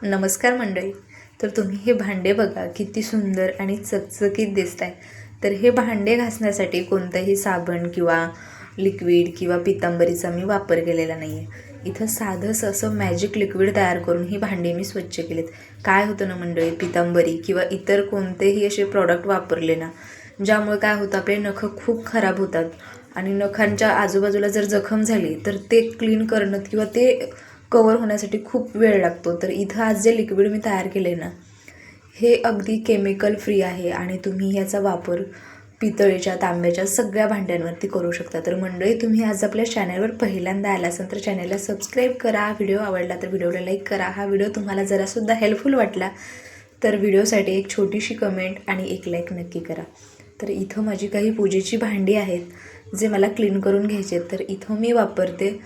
नमस्कार मंडळी. तर तुम्ही हे भांडे बघा किती सुंदर आणि चकचकीत दिसत आहे तर हे भांडे घासण्यासाठी कोणतंही साबण किंवा लिक्विड किंवा पितांबरीचा मी वापर केलेला नाही आहे इथं साधंसं असं मॅजिक लिक्विड तयार करून ही भांडी मी स्वच्छ केलीत. काय होतं ना मंडळी पितांबरी किंवा इतर कोणतेही असे प्रॉडक्ट वापरले ना ज्यामुळे काय होतं आपले नखं खूप खराब होतात. आणि नखांच्या आजूबाजूला जर जखम झाली तर ते क्लीन करणं किंवा ते कवर होण्यासाठी खूप वेळ लागतो. तर इथं आज जे लिक्विड मी तयार केले ना हे अगदी केमिकल फ्री आहे आणि तुम्ही याचा वापर पितळेच्या तांब्याच्या सगळ्या भांड्यांवरती करू शकता. तर मंडळी तुम्ही आज आपल्या चॅनलवर पहिल्यांदा आला असाल तर चॅनलला सबस्क्राईब करा. व्हिडिओ आवडला तर व्हिडिओला लाईक करा. हा व्हिडिओ तुम्हाला जरासुद्धा हेल्पफुल वाटला तर व्हिडिओसाठी एक छोटीशी कमेंट आणि एक लाईक नक्की करा. तर इथं माझी काही पूजेची भांडी आहेत जे मला क्लीन करून घ्यायचे आहेत. तर इथं मी वापरते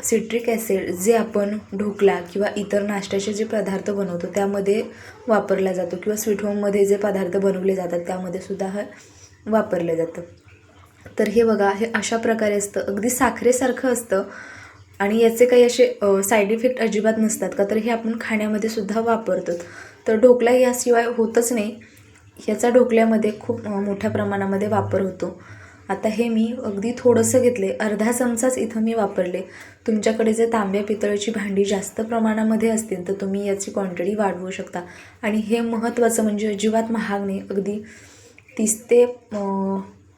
सिट्रिक ॲसिड जे आपण ढोकला किंवा इतर नाश्त्याचे जे पदार्थ बनवतो त्यामध्ये वापरला जातो किंवा स्वीट होममध्ये जे पदार्थ बनवले जातात त्यामध्ये सुद्धा हे वापरलं जातं. तर हे बघा हे अशा प्रकारे असतं. अगदी साखरेसारखं असतं आणि याचे काही असे साईड इफेक्ट अजिबात नसतात का? तर हे आपण खाण्यामध्ये सुद्धा वापरतो. तर ढोकला याशिवाय होतच नाही. ह्याचा ढोकल्यामध्ये खूप मोठ्या प्रमाणामध्ये वापर होतो. आता हे मी अगदी थोडंसं घेतले. अर्धा चमचाच इथं मी वापरले. तुमच्याकडे जर तांब्या पितळेची भांडी जास्त प्रमाणामध्ये असतील तर तुम्ही याची क्वांटिटी वाढवू शकता. आणि हे महत्त्वाचं म्हणजे अजिबात महाग नाही. अगदी तीस ते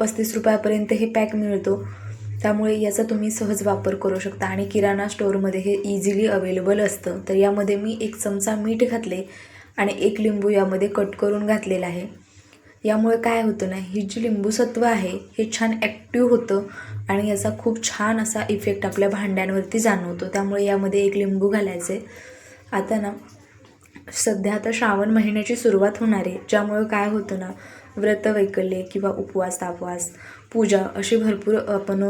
पस्तीस रुपयापर्यंत हे पॅक मिळतो. त्यामुळे याचा तुम्ही सहज वापर करू शकता. आणि किराणा स्टोअरमध्ये हे इझिली अवेलेबल असतं. तर यामध्ये मी एक चमचा मीठ घातले आणि एक लिंबू यामध्ये कट करून घातलेला आहे. यामुळे काय होतं ना ही जी लिंबूसत्व आहे हे छान ॲक्टिव्ह होतं आणि याचा खूप छान असा इफेक्ट आपल्या भांड्यांवरती जाणवतो. त्यामुळे यामध्ये एक लिंबू घालायचे आता ना सध्या आता श्रावण महिन्याची सुरुवात होणार आहे ज्यामुळे काय होतं ना व्रत वैकल्ये किंवा उपवास तापवास पूजा अशी भरपूर आपण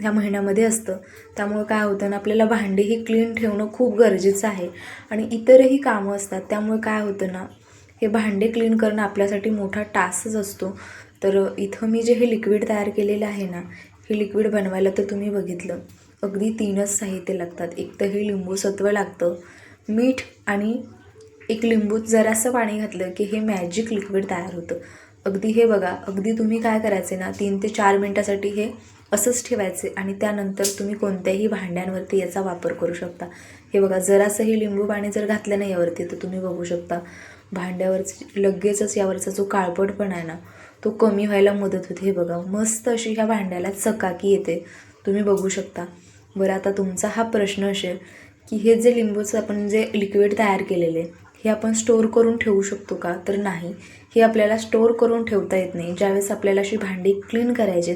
ह्या महिन्यामध्ये असतं. त्यामुळे काय होतं ना आपल्याला भांडी ही क्लीन ठेवणं खूप गरजेचं आहे. आणि इतरही कामं असतात त्यामुळे काय होतं ना हे भांडे क्लीन करणं आपल्यासाठी मोठा टास्कच असतो. तर इथं मी जे हे लिक्विड तयार केलेलं आहे ना हे लिक्विड बनवायला तर तुम्ही बघितलं. अगदी तीनच साहित्य लागतात. एक तर हे लिंबूसत्व लागतं मीठ आणि एक लिंबूत जरासं पाणी घातलं की हे मॅजिक लिक्विड तयार होतं. अगदी हे बघा अगदी तुम्ही काय करायचे ना तीन ते चार मिनटासाठी हे असंच ठेवायचे आणि त्यानंतर तुम्ही कोणत्याही भांड्यांवरती याचा वापर करू शकता. हे बघा जरासं हे लिंबू पाणी जर घातलं नाही यावरती तर तुम्ही बघू शकता. भांड्यावरच लगेचच यावरचा जो काळपटपण आहे ना तो कमी व्हायला मदत होते. हे बघा मस्त अशी ह्या भांड्याला चकाकी येते. तुम्ही बघू शकता. बरं आता तुमचा हा प्रश्न असेल की हे जे लिंबूचं आपण जे लिक्विड तयार केलेले हे आपण स्टोअर करून ठेवू शकतो का? तर नाही. हे आपल्याला स्टोअर करून ठेवता येत नाही. ज्यावेळेस आपल्याला अशी भांडी क्लीन करायची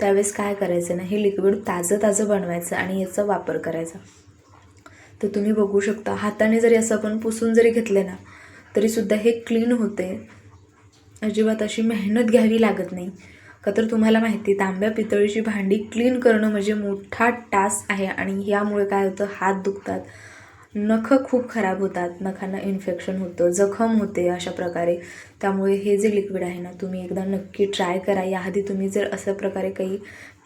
त्यावेळेस काय करायचं ना हे लिक्विड ताजं ताजं बनवायचं आणि याचा वापर करायचा. तर तुम्ही बघू शकता हाताने जरी असं आपण पुसून जरी घेतले ना तरीसुद्धा हे क्लीन होते. अजिबात अशी मेहनत घ्यावी लागत नाही. का तर तुम्हाला माहिती तांब्या पितळीची भांडी क्लीन करणं म्हणजे मोठा टास्क आहे आणि यामुळे काय होतं हात दुखतात नखं खूप खराब होतात नखांना इन्फेक्शन होतं जखम होते अशा प्रकारे. त्यामुळे हे जे लिक्विड आहे ना तुम्ही एकदा नक्की ट्राय करा. याआधी तुम्ही जर अशा प्रकारे काही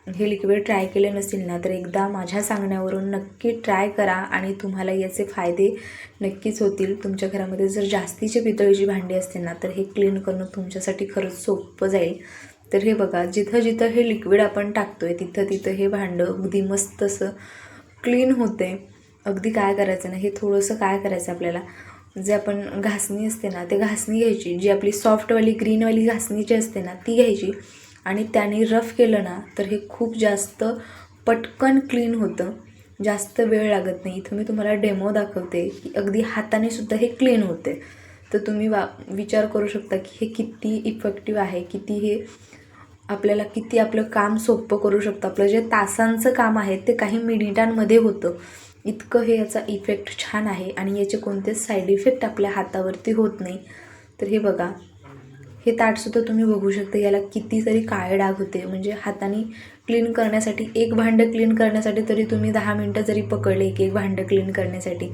हे लिक्विड ट्राय केले नसतील ना तर एकदा माझ्या सांगण्यावरून नक्की ट्राय करा आणि तुम्हाला याचे फायदे नक्कीच होतील. तुमच्या घरामध्ये जर जास्तीची पितळीची भांडी असतील ना तर हे क्लीन करणं तुमच्यासाठी खरंच सोपं जाईल. तर हे बघा जिथं जिथं हे लिक्विड आपण टाकतो आहे तिथं तिथं हे भांडं अगदी मस्त असं क्लीन होते. अगदी काय करायचं ना हे थोडंसं काय करायचं आपल्याला? जे आपण घासणी असते ना ते घासणी घ्यायची. जी आपली सॉफ्टवाली ग्रीनवाली घासणी जी असते ना ती घ्यायची. आणि त्याने रफ केलं ना तर हे खूप जास्त पटकन क्लीन होतं. जास्त वेळ लागत नाही. इथं मी तुम्हाला डेमो दाखवते की अगदी हाताने सुद्धा हे क्लीन होते. तर तुम्ही वा विचार करू शकता की हे किती इफेक्टिव्ह आहे किती हे आपल्याला किती आपलं काम सोपं करू शकतं. आपलं जे तासांचं काम आहे ते काही मिनिटांमध्ये होतं. इतकं हे याचा इफेक्ट छान आहे आणि याचे कोणतेच साईड इफेक्ट आपल्या हातावरती होत नाही. तर हे बघा. हे ताटसुद्धा तुम्ही बघू शकता याला कितीतरी काळे डाग होते. म्हणजे हाताने क्लीन करण्यासाठी एक भांडं क्लीन करण्यासाठी तरी तुम्ही दहा मिनटं जरी पकडले एक एक भांडं क्लीन करण्यासाठी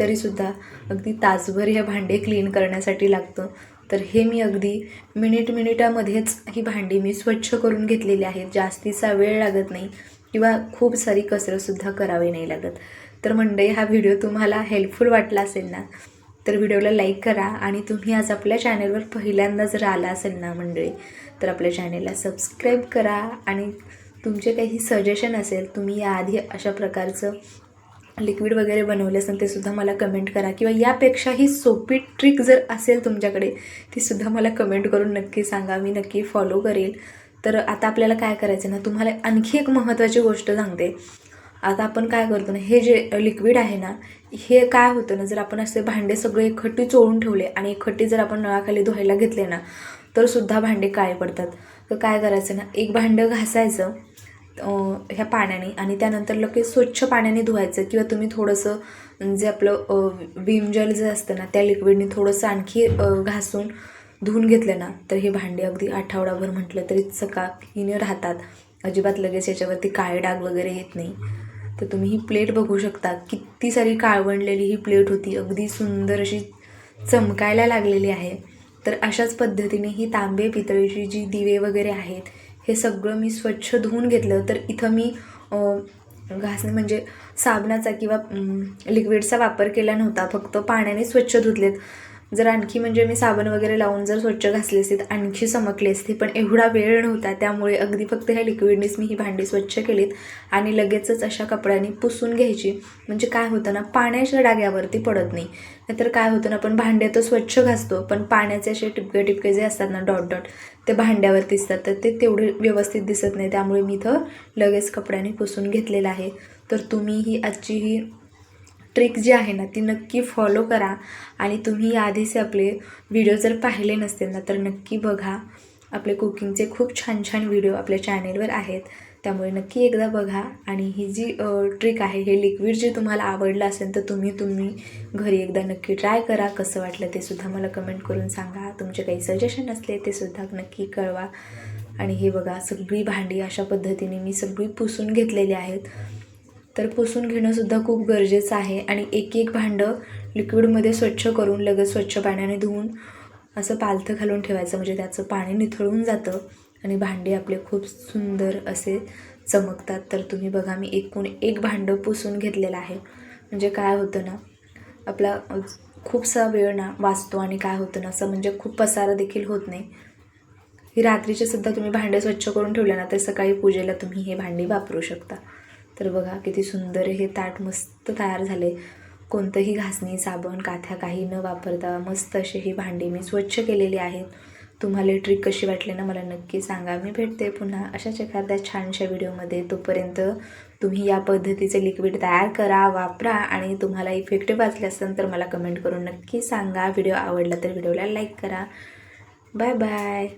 तरीसुद्धा अगदी तासभर हे भांडे क्लीन करण्यासाठी लागतं. तर हे मी अगदी मिनिट मिनिटामध्येच ही भांडी मी स्वच्छ करून घेतलेली आहेत. जास्तीचा वेळ लागत नाही किंवा खूप सारी कसरतसुद्धा करावी नाही लागत. तर मंडळी हा व्हिडिओ तुम्हाला हेल्पफुल वाटला असेल ना तर व्हिडिओला लाईक करा आणि तुम्ही आज आपल्या चॅनेलवर पहिल्यांदा जर आला असेल ना मंडळी तर आपल्या चॅनेलला सबस्क्राईब करा आणि तुमचे काही सजेशन असेल तुम्ही याआधी अशा प्रकारचं लिक्विड वगैरे बनवले असेल ते सुद्धा मला कमेंट करा. किंवा यापेक्षाही सोपी ट्रिक जर असेल तुमच्याकडे तीसुद्धा मला कमेंट करून नक्की सांगा मी नक्की फॉलो करेल. तर आता आपल्याला काय करायचं ना तुम्हाला आणखी एक महत्त्वाची गोष्ट सांगते. आता आपण काय करतो ना हे जे लिक्विड आहे ना हे काय होतं ना जर आपण असे भांडे सगळे एकखट्टी चोळून ठेवले आणि एकखट्टी जर आपण नळाखाली धुवायला घेतले ना तर सुद्धा भांडे काळे पडतात. तर काय करायचं ना एक भांडं घासायचं ह्या पाण्याने आणि त्यानंतर लगेच स्वच्छ पाण्याने धुवायचं किंवा तुम्ही थोडंसं जे आपलं विम जेल जे असतं ना त्या लिक्विडने थोडंसं आणखी घासून धुवून घेतलं ना तर हे भांडे अगदी आठवडाभर म्हटलं तरी चकाकीने राहतात. अजिबात लगेच याच्यावरती काळे डाग वगैरे येत नाही. तर तुम्ही ही प्लेट बघू शकता. किती सारी काळवंडलेली ही प्लेट होती. अगदी सुंदर अशी चमकायला लागलेली आहे. तर अशाच पद्धतीने ही तांबे पितळीची जी दिवे वगैरे आहेत हे सगळं मी स्वच्छ धुवून घेतलं. तर इथं मी घासणे म्हणजे साबणाचा किंवा लिक्विडचा वापर केला नव्हता. फक्त पाण्याने स्वच्छ धुतलेत. जर आणखी म्हणजे मी साबण वगैरे लावून जर स्वच्छ घासले असते तर आणखी चमकले असते. पण एवढा वेळ नव्हता त्यामुळे अगदी फक्त ह्या लिक्विडनेच मी ही भांडी स्वच्छ केलीत आणि लगेचच अशा कपड्यांनी पुसून घ्यायची. म्हणजे काय होतं ना पाण्याच्या डाग्यावरती पडत नाही. नाहीतर काय होतं ना आपण भांडे तर स्वच्छ घासतो पण पाण्याचे असे टिपके टिपके जे असतात ना डॉट डॉट ते भांड्यावर दिसतात. तर ते तेवढे व्यवस्थित दिसत नाही. त्यामुळे मी इथं लगेच कपड्याने पुसून घेतलेलं आहे. तर तुम्ही ही आजची ही ट्रिक जी आहे ना ती नक्की फॉलो करा. आणि तुम्ही याआधीचे आपले व्हिडिओ जर पाहिले नसतील ना तर नक्की बघा. आपले कुकिंगचे खूप छान छान व्हिडिओ आपल्या चॅनेलवर आहेत. त्यामुळे नक्की एकदा बघा. आणि ही जी ट्रिक आहे हे लिक्विड जे तुम्हाला आवडलं असेल तर तुम्ही तुम्ही घरी एकदा नक्की ट्राय करा. कसं वाटलं ते सुद्धा मला कमेंट करून सांगा. तुमचे काही सजेशन असले ते सुद्धा नक्की कळवा. आणि हे बघा सगळी भांडी अशा पद्धतीने मी सगळी पुसून घेतलेली आहेत. तर पुसून घेणंसुद्धा खूप गरजेचं आहे. आणि एक एक भांडं लिक्विडमध्ये स्वच्छ करून लगेच स्वच्छ पाण्याने धुवून असं पालथं घालून ठेवायचं. म्हणजे त्याचं पाणी निथळून जातं आणि भांडे आपले खूप सुंदर असे चमकतात. तर तुम्ही बघा मी एकूण एक भांडं पुसून घेतलेलं आहे. म्हणजे काय होतं ना आपला खूपसा वेळ ना वाचतो आणि काय होतं ना असं म्हणजे खूप पसारा देखील होत नाही. ही रात्रीचे सुद्धा तुम्ही भांडे स्वच्छ करून ठेवले ना तर सकाळी पूजेला तुम्ही हे भांडी वापरू शकता. तर बघा किती सुंदर हे ताट मस्त तयार झाले. कोणतंही घासणी साबण काथ्या काही न वापरता मस्त असे ही भांडी मी स्वच्छ केलेली आहेत. तुम्हाला ट्रिक कशी वाटली ना मला नक्की सांगा. मी भेटते पुन्हा अशाच एखाद्या छानशा व्हिडिओमध्ये तोपर्यंत तुम्ही या पद्धतीचे लिक्विड तयार करा वापरा आणि तुम्हाला इफेक्टिव्ह वाचले असेल तर मला कमेंट करून नक्की सांगा. व्हिडिओ आवडला तर व्हिडिओला लाईक करा. Bye bye